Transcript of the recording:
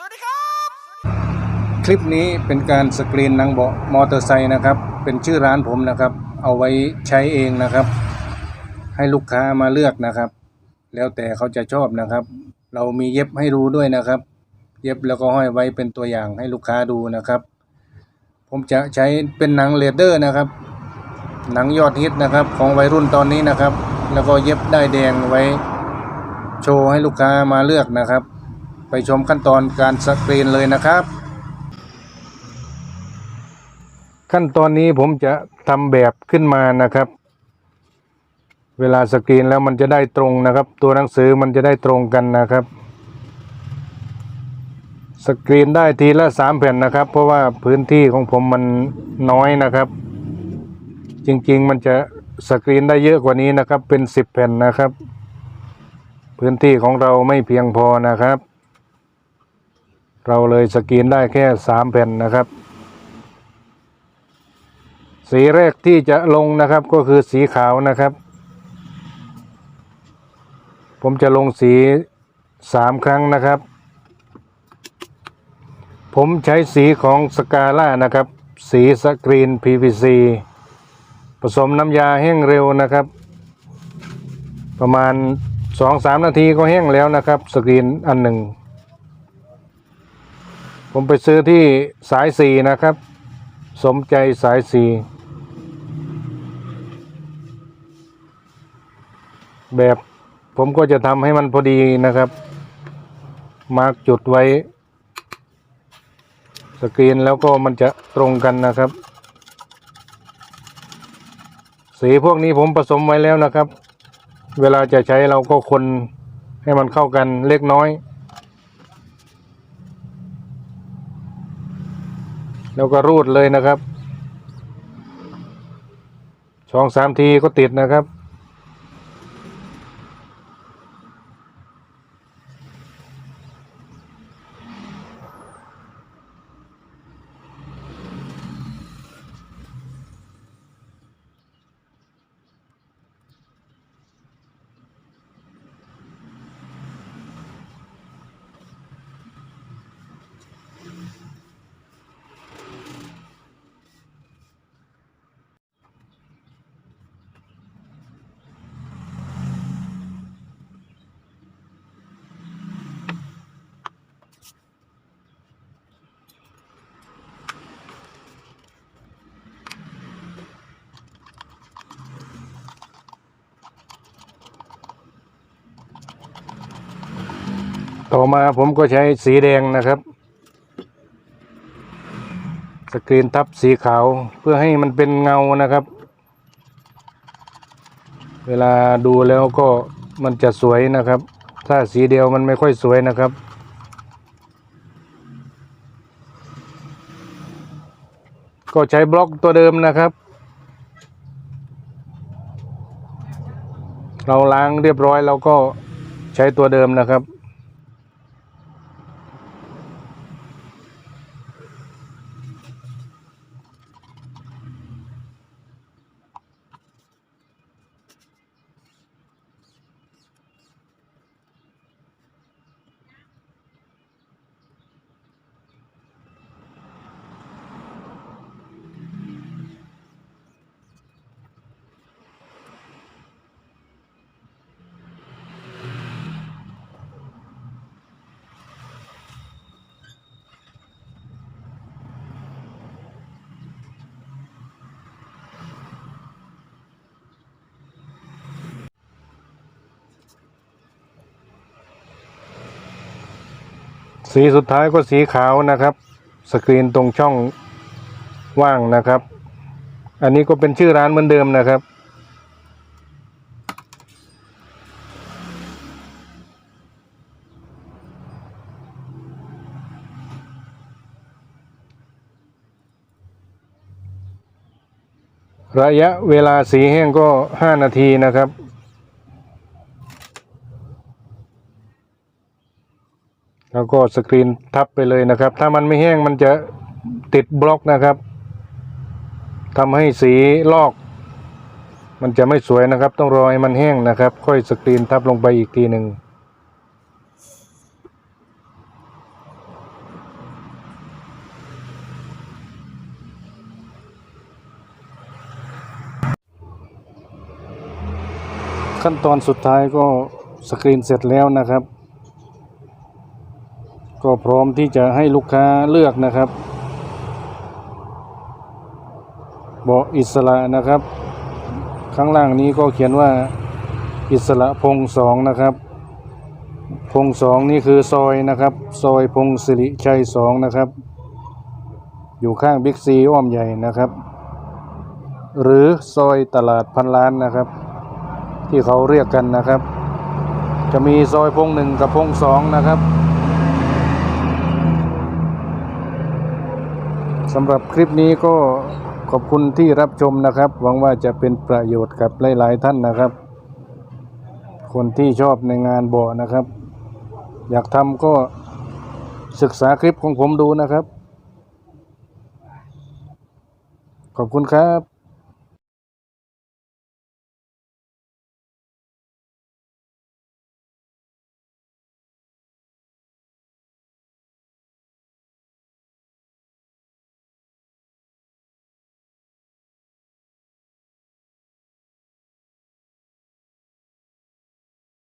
สวัสดีครับ คลิปนี้เป็นการสกรีนหนังเบาะมอเตอร์ไซค์นะครับ เป็นชื่อร้านผมนะครับ เอาไว้ใช้เองนะครับ ให้ลูกค้ามาเลือกนะครับ แล้วแต่เขาจะชอบนะครับ เรามีเย็บให้ดูด้วยนะครับ เย็บแล้วก็ห้อยไว้เป็นตัวอย่างให้ลูกค้าดูนะครับ ผมจะใช้เป็นหนังเลเดอร์นะครับ หนังยอดฮิตนะครับ ของวัยรุ่นตอนนี้นะครับ แล้วก็เย็บได้ายแดงไว้ โชว์ให้ลูกค้ามาเลือกนะครับ ไปชมขั้นตอนการสกรีนเลยนะครับ ขั้นตอนนี้ผมจะทำแบบขึ้นมานะครับ เวลาสกรีนแล้วมันจะได้ตรงนะครับ ตัวหนังสือมันจะได้ตรงกันนะครับ สกรีนได้ทีละสามแผ่นนะครับ เพราะว่าพื้นที่ของผมมันน้อยนะครับ จริงๆมันจะสกรีนได้เยอะกว่านี้นะครับเป็นสิบแผ่นนะครับพื้นที่ของเราไม่เพียงพอนะครับ เราเลยสกรีนได้แค่สามแผ่นนะครับ สีแรกที่จะลงนะครับก็คือสีขาวนะครับ ผมจะลงสีสามครั้งนะครับ ผมใช้สีของสกาล่านะครับ สีสกรีน PVC ผสมน้ำยาแห้งเร็วนะครับ ประมาณสองสามนาทีก็แห้งแล้วนะครับ สกรีนอันหนึ่ง ผมไปซื้อที่สายสีนะครับ สมใจสายสีแบบผมก็จะทำให้มันพอดีนะครับ มาร์กจุดไว้ สกรีนแล้วก็มันจะตรงกันนะครับ สีพวกนี้ผมผสมไว้แล้วนะครับ เวลาจะใช้เราก็คนให้มันเข้ากันเล็กน้อย แล้วก็รูดเลยนะครับสองสามทีก็ติดนะครับ ต่อมาผมก็ใช้สีแดงนะครับ สกรีนทับสีขาวเพื่อให้มันเป็นเงานะครับ เวลาดูแล้วก็มันจะสวยนะครับ ถ้าสีเดียวมันไม่ค่อยสวยนะครับ ก็ใช้บล็อกตัวเดิมนะครับ เราล้างเรียบร้อยเราก็ใช้ตัวเดิมนะครับ สีสุดท้ายก็สีขาวนะครับ สกรีนตรงช่องว่างนะครับ อันนี้ก็เป็นชื่อร้านเหมือนเดิมนะครับระยะเวลาสีแห้งก็ 5 นาทีนะครับ แล้วก็สกรีนทับไปเลยนะครับ ถ้ามันไม่แห้งมันจะติดบล็อกนะครับทำให้สีลอก มันจะไม่สวยนะครับ ต้องรอให้มันแห้งนะครับ ค่อยสกรีนทับลงไปอีกทีหนึ่งขั้นตอนสุดท้ายก็สกรีนเสร็จแล้วนะครับ ก็พร้อมที่จะให้ลูกค้าเลือกนะครับเบาะอิสระนะครับ ข้างล่างนี้ก็เขียนว่าอิสระพงสองนะครับ พงสองนี่คือซอยนะครับ ซอยพงศิริชัยสองนะครับ อยู่ข้างบิ๊กซีอ้อมใหญ่นะครับ หรือซอยตลาดพันล้านนะครับ ที่เขาเรียกกันนะครับ จะมีซอยพงหนึ่งกับพงสองนะครับ สำหรับคลิปนี้ก็ขอบคุณที่รับชมนะครับ หวังว่าจะเป็นประโยชน์กับหลาย ๆ ท่านนะครับ คนที่ชอบในงานเบาะนะครับ อยากทำก็ศึกษาคลิปของผมดูนะครับ ขอบคุณครับ